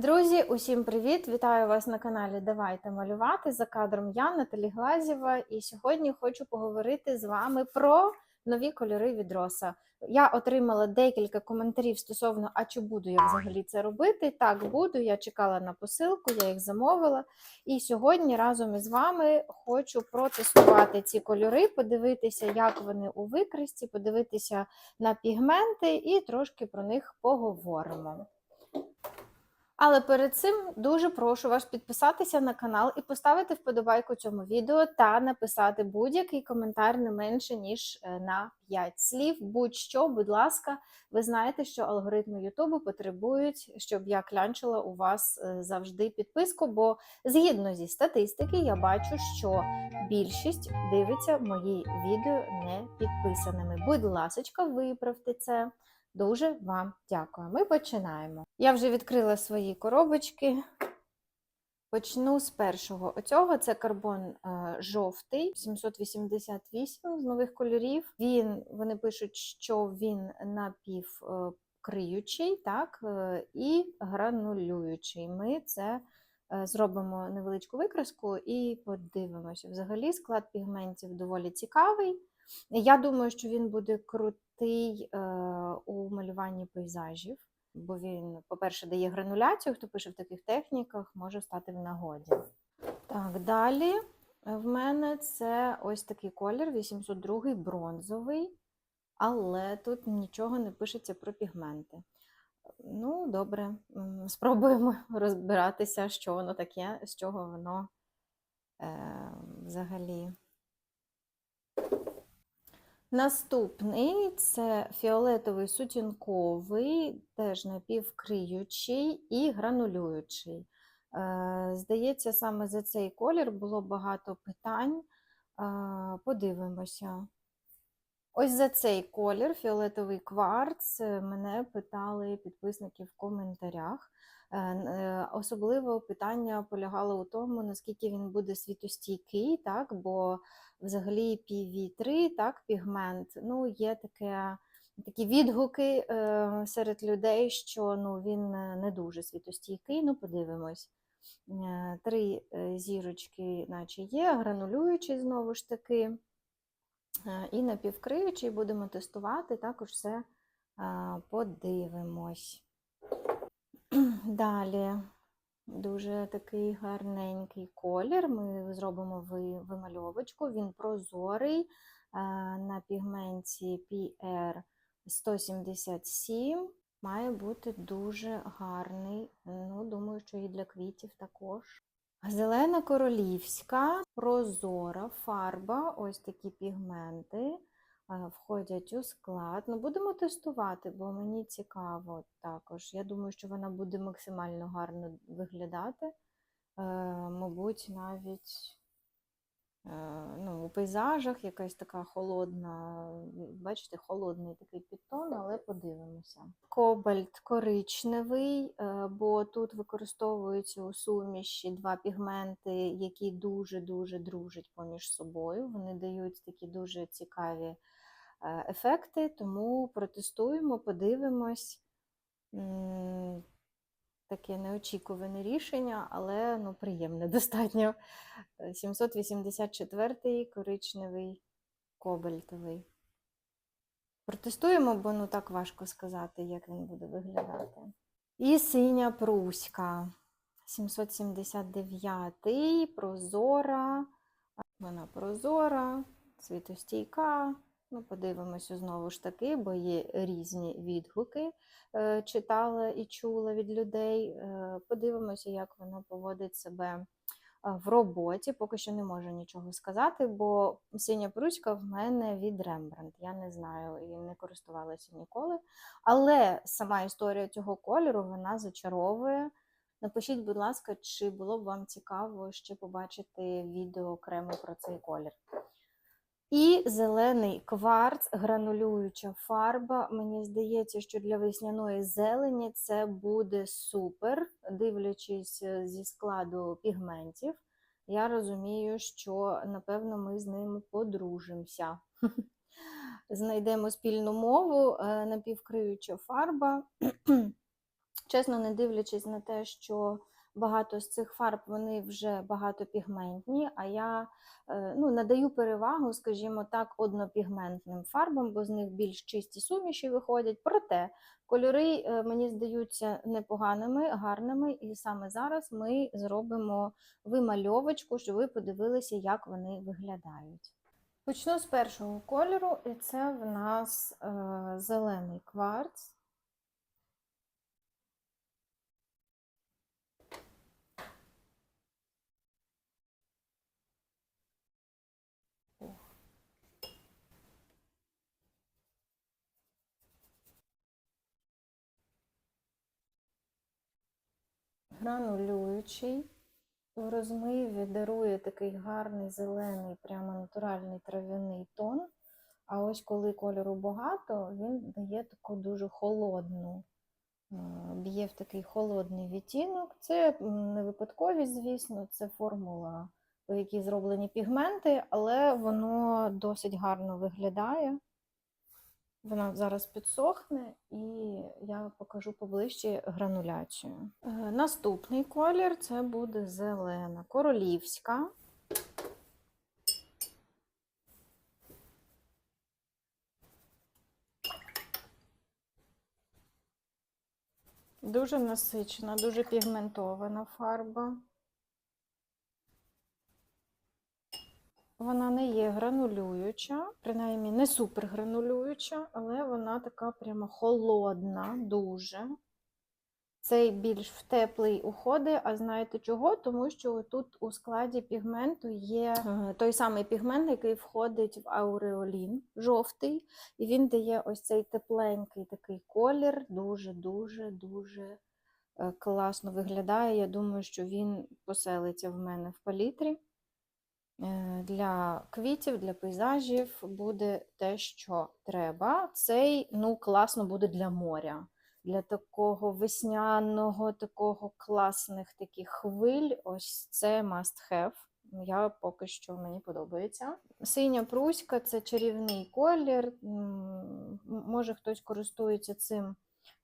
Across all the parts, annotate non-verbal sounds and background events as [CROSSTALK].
Друзі, усім привіт! Вітаю вас на каналі Давайте малювати. За кадром я Наталі Глазєва, і сьогодні хочу поговорити з вами про нові кольори від Роса. Я отримала декілька коментарів стосовно, а чи буду я взагалі це робити. Так, буду. Я чекала на посилку, я їх замовила. І сьогодні разом із вами хочу протестувати ці кольори, подивитися, як вони у використі, подивитися на пігменти і трошки про них поговоримо. Але перед цим дуже прошу вас підписатися на канал і поставити вподобайку цьому відео та написати будь-який коментар не менше, ніж е, на 5 слів. Будь-що, будь ласка, ви знаєте, що алгоритми Ютубу потребують, щоб я клянчила у вас е, завжди підписку, бо згідно зі статистики я бачу, що більшість дивиться мої відео не підписаними. Будь ласочка, виправте це. Дуже вам дякую. Ми починаємо. Я вже відкрила свої коробочки. Почну з першого. Оцього це карбон е, жовтий, 788 з нових кольорів. Він, вони пишуть, що він напівкриючий, так, е, і гранулюючий. Ми це е, зробимо невеличку викраску і подивимося. Взагалі склад пігментів доволі цікавий. Я думаю, що він буде крутий е, у малюванні пейзажів, бо він, по-перше, дає грануляцію, хто пише в таких техніках, може стати в нагоді. Так, далі в мене це ось такий колір, 802 бронзовий, але тут нічого не пишеться про пігменти. Ну, добре, [LAUGHS] спробуємо розбиратися, що воно таке, з чого воно е, взагалі. Наступний це фіолетовий сутінковий, теж напівкриючий і гранулюючий. Е, Здається, саме за цей колір було багато питань. Е, Подивимося. Ось за цей колір, фіолетовий кварц, е, мене питали підписники в коментарях. Особливо питання полягало у тому, наскільки він буде світостійкий, так? бо взагалі PV3, так, пігмент, ну, є таке, такі відгуки е, серед людей, що ну, він не дуже світостійкий, ну, подивимось. Е, Три е, зірочки, наче є, гранулюючий знову ж таки. Е, І напівкриючий будемо тестувати, також все подивимось. [CLEARS THROAT] Далі дуже такий гарненький колір. Ми зробимо вимальовочку. Він прозорий е, на пігменті PR 177. Має бути дуже гарний. Ну, думаю, що і для квітів також. Зелена королівська, прозора фарба, ось такі пігменти входять у склад. Ну, будемо тестувати, бо мені цікаво також. Я думаю, що вона буде максимально гарно виглядати. Е, Мабуть, навіть е, ну, у пейзажах якась така холодна, бачите, холодний такий підтон, але подивимося. Кобальт коричневий, е, бо тут використовуються у суміші два пігменти, які дуже-дуже дружать поміж собою. Вони дають такі дуже цікаві е, ефекти, тому протестуємо, подивимось. Таке неочікуване рішення, але ну, приємне [LAUGHS] достатньо. Е, 784 коричневий кобальтовий. Протестуємо, бо ну так важко сказати, як він буде виглядати. І синя пруська. 779 прозора. Вона прозора, світостійка. Ну, подивимося знову ж таки, бо є різні відгуки. е, Читала і чула від людей. Е, Подивимося, як вона поводить себе е, в роботі. Поки що не можу нічого сказати, бо синя пруська в мене від Рембрандт. Я не знаю і не користувалася ніколи. Але сама історія цього кольору вона зачаровує. Напишіть, будь ласка, чи було б вам цікаво ще побачити відео окремо про цей колір. І зелений кварц, гранулююча фарба. Мені здається, що для весняної зелені це буде супер, дивлячись е, зі складу пігментів. Я розумію, що напевно ми з ним подружимося. [LAUGHS] Знайдемо спільну мову, е, напівкриюча фарба. [CLEARS THROAT] Чесно, не дивлячись на те, що багато з цих фарб вони вже багатопігментні, а я е, ну, надаю перевагу, скажімо так, однопігментним фарбам, бо з них більш чисті суміші виходять. Проте кольори е, мені здаються непоганими, гарними, і саме зараз ми зробимо вимальовочку, щоб ви подивилися, як вони виглядають. Почну з першого кольору, і це в нас е, зелений кварц. Гранулюючий. В розмиві дарує такий гарний зелений, прямо натуральний трав'яний тон. А ось коли кольору багато, він дає таку дуже холодну, е, б'є в такий холодний відтінок. Це не випадковість, звісно, це формула, по якій зроблені пігменти, але воно досить гарно виглядає. Вона зараз підсохне, і я покажу поближче грануляцію. Е, Наступний колір це буде зелена, королівська. Дуже насичена, дуже пігментована фарба. Вона не є гранулююча, принаймні не супергранулююча, але вона така прямо холодна, дуже. Цей більш в теплий уходить, а знаєте чого? Тому що тут у складі пігменту є е, той самий пігмент, який входить в ауреолін жовтий, і він дає ось цей тепленький такий колір, дуже-дуже дуже е, класно виглядає. Я думаю, що він поселиться в мене в палітрі. Е, Для квітів, для пейзажів буде те, що треба. Цей ну, класно буде для моря, для такого весняного, такого класних таких хвиль. Ось це must have. Я поки що мені подобається. Синя пруська це чарівний колір. Може хтось користується цим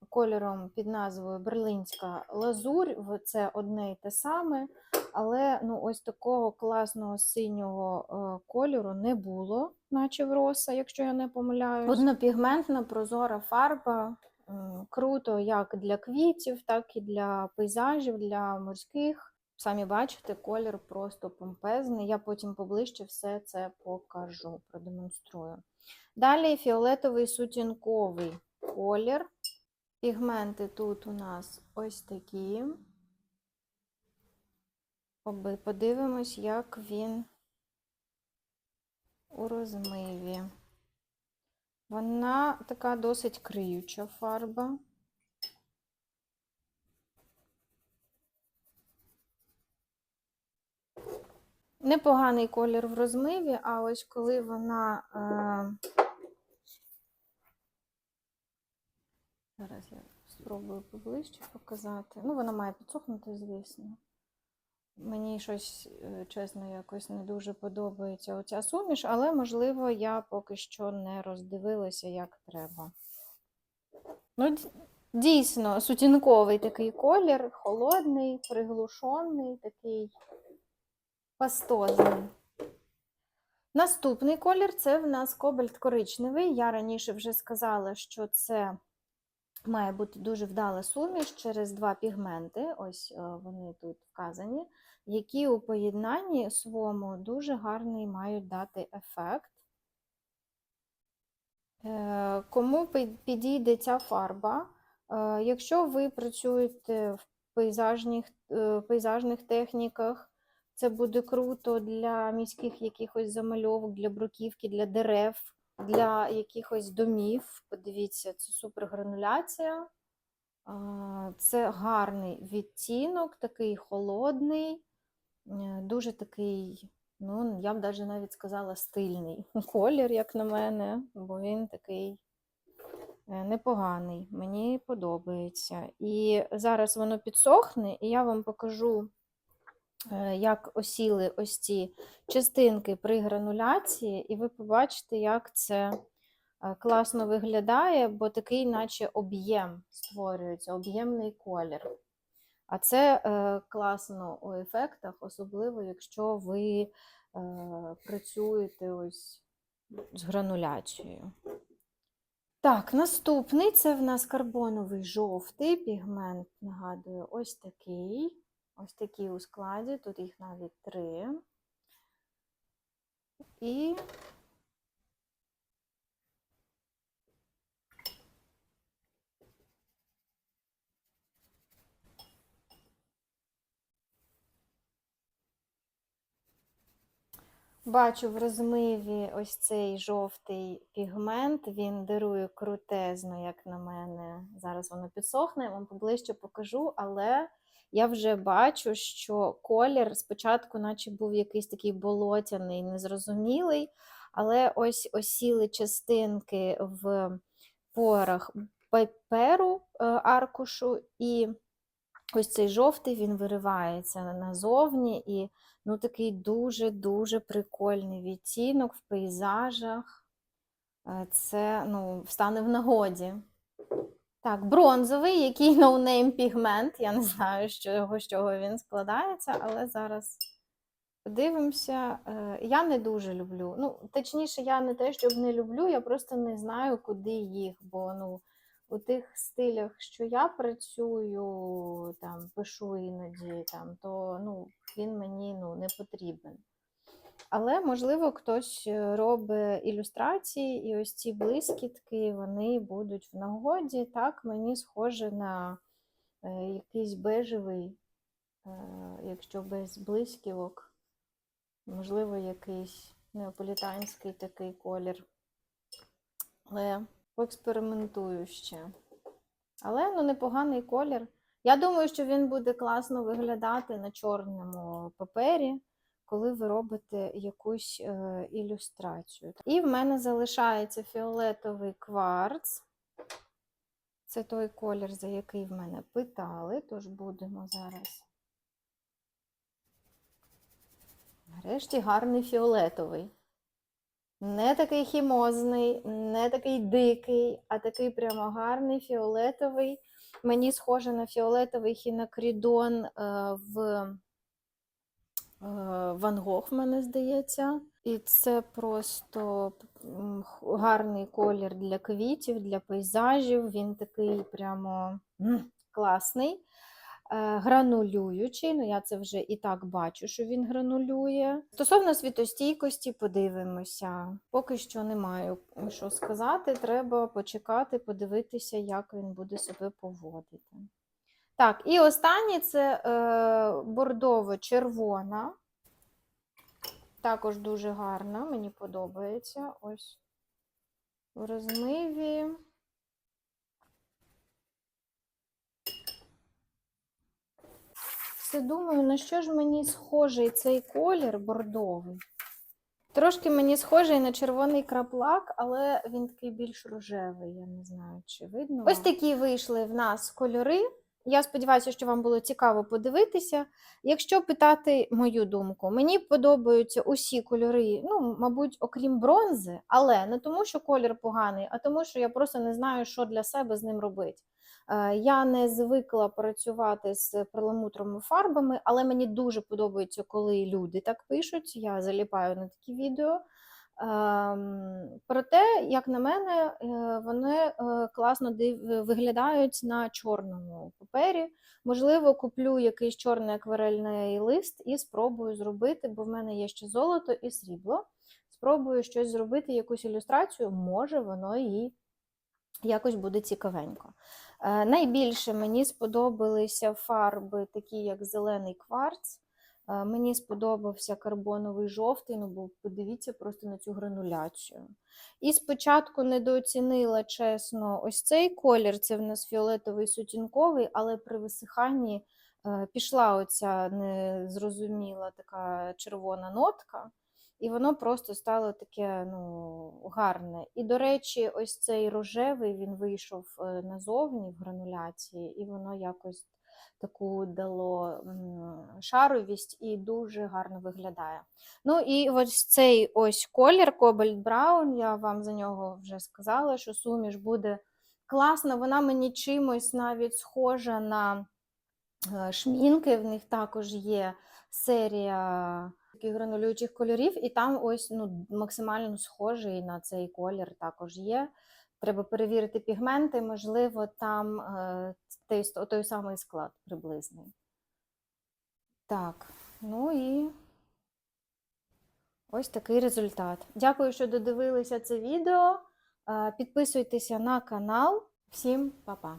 кольором під назвою Берлинська лазурь. Це одне і те саме. Але ну, ось такого класного синього е, кольору не було, наче в роса, якщо я не помиляюсь. Однопігментна прозора фарба. Круто як для квітів, так і для пейзажів, для морських. Самі бачите, колір просто помпезний. Я потім поближче все це покажу, продемонструю. Далі фіолетовий сутінковий колір. Пігменти тут у нас ось такі. Подивимось, як він у розмиві. Вона така досить криюча фарба. Непоганий колір в розмиві, а ось коли вона. Е... Зараз я спробую поближче показати. Ну, вона має підсохнути, звісно. Мені щось, е, чесно, якось не дуже подобається оця суміш, але, можливо, я поки що не роздивилася, як треба. Ну, дійсно, сутінковий такий колір, холодний, приглушений, такий пастозний. Наступний колір це в нас кобальт коричневий. Я раніше вже сказала, що це має бути дуже вдала суміш через два пігменти. Ось е, вони тут вказані, які у поєднанні своєму дуже гарний мають дати ефект. Е, Кому підійде ця фарба? Е, Якщо ви працюєте в пейзажних, пейзажних техніках, це буде круто для міських якихось замальовок, для бруківки, для дерев, для якихось домів. Подивіться, це супергрануляція. Це гарний відтінок, такий холодний, е, дуже такий, ну, я б даже навіть сказала, стильний [LAUGHS] колір, як на мене, бо він такий е, непоганий, мені подобається. І зараз воно підсохне, і я вам покажу, як осіли ось ці частинки при грануляції, і ви побачите, як це е, класно виглядає, бо такий, наче об'єм створюється, об'ємний колір. А це е, класно у ефектах, особливо, якщо ви е, працюєте ось з грануляцією. Так, наступний це в нас карбоновий жовтий пігмент, нагадую, ось такий. Ось такий у складі, тут їх навіть три. І бачу в розмиві ось цей жовтий пігмент, він дарує крутезно, як на мене. Зараз воно підсохне, я вам поближче покажу, але я вже бачу, що колір спочатку, наче був якийсь такий болотяний, незрозумілий, але ось осіли частинки в порах паперу е, аркушу, і ось цей жовтий він виривається назовні, і ну, такий дуже-дуже прикольний відтінок в пейзажах. Е, Це ну, стане в нагоді. Так, бронзовий, який [LAUGHS] ноунейм пігмент. Я не знаю, з чого, з чого він складається, але зараз подивимося. Е, Я не дуже люблю. Ну, точніше, я не те, щоб не люблю, я просто не знаю, куди їх. Бо ну, у тих стилях, що я працюю, там, пишу іноді, там, то ну, він мені ну, не потрібен. Але, можливо, хтось е, робить ілюстрації, і ось ці блискітки вони будуть в нагоді. Так, мені схоже на е, якийсь бежевий, е, якщо без блисківок, можливо, якийсь неаполітанський такий колір. Але поекспериментую ще. Але ну, непоганий колір. Я думаю, що він буде класно виглядати на чорному папері коли ви робите якусь е, ілюстрацію. І в мене залишається фіолетовий кварц. Це той колір, за який в мене питали, тож будемо зараз. Нарешті гарний фіолетовий. Не такий хімозний, не такий дикий, а такий прямо гарний фіолетовий. Мені схоже на фіолетовий хінокрідон е, в Ван Гог, в мене здається. І це просто гарний колір для квітів, для пейзажів. Він такий прямо класний. Е, Гранулюючий, ну я це вже і так бачу, що він гранулює. Стосовно світостійкості, подивимося. Поки що не маю що сказати. Треба почекати, подивитися, як він буде себе поводити. Так, і останнє це е, бордово-червона. Також дуже гарна, мені подобається. Ось в розмиві. Все думаю, на що ж мені схожий цей колір бордовий. Трошки мені схожий на червоний краплак, але він такий більш рожевий, я не знаю, чи видно. Ось такі вийшли в нас кольори. Я сподіваюся, що вам було цікаво подивитися. Якщо питати мою думку, мені подобаються усі кольори, ну, мабуть, окрім бронзи, але не тому, що колір поганий, а тому, що я просто не знаю, що для себе з ним робити. Е, Я не звикла працювати з перламутровими фарбами, але мені дуже подобається, коли люди так пишуть. Я заліпаю на такі відео. Ем, Проте, як на мене, е, вони е, класно виглядають на чорному папері. Можливо, куплю якийсь чорний акварельний лист і спробую зробити, бо в мене є ще золото і срібло. Спробую щось зробити, якусь ілюстрацію, може, воно і якось буде цікавенько. Е, Найбільше мені сподобалися фарби, такі як зелений кварц. Е, Мені сподобався карбоновий жовтий, ну бо подивіться просто на цю грануляцію. І спочатку недооцінила, чесно, ось цей колір, це в нас фіолетовий сутінковий, але при висиханні е, пішла оця незрозуміла така червона нотка, і воно просто стало таке ну, гарне. І, до речі, ось цей рожевий він вийшов е, назовні в грануляції, і воно якось таку дало шаровість і дуже гарно виглядає. Ну і ось цей ось колір Cobalt Brown, я вам за нього вже сказала, що суміш буде класна. Вона мені чимось навіть схожа на е, шмінки. В них також є серія таких гранулюючих кольорів, і там ось ну, максимально схожий на цей колір також є. Треба перевірити пігменти, можливо, там е, той, той самий склад приблизний. Так, ну і ось такий результат. Дякую, що додивилися це відео. Е, Підписуйтеся на канал. Всім па-па!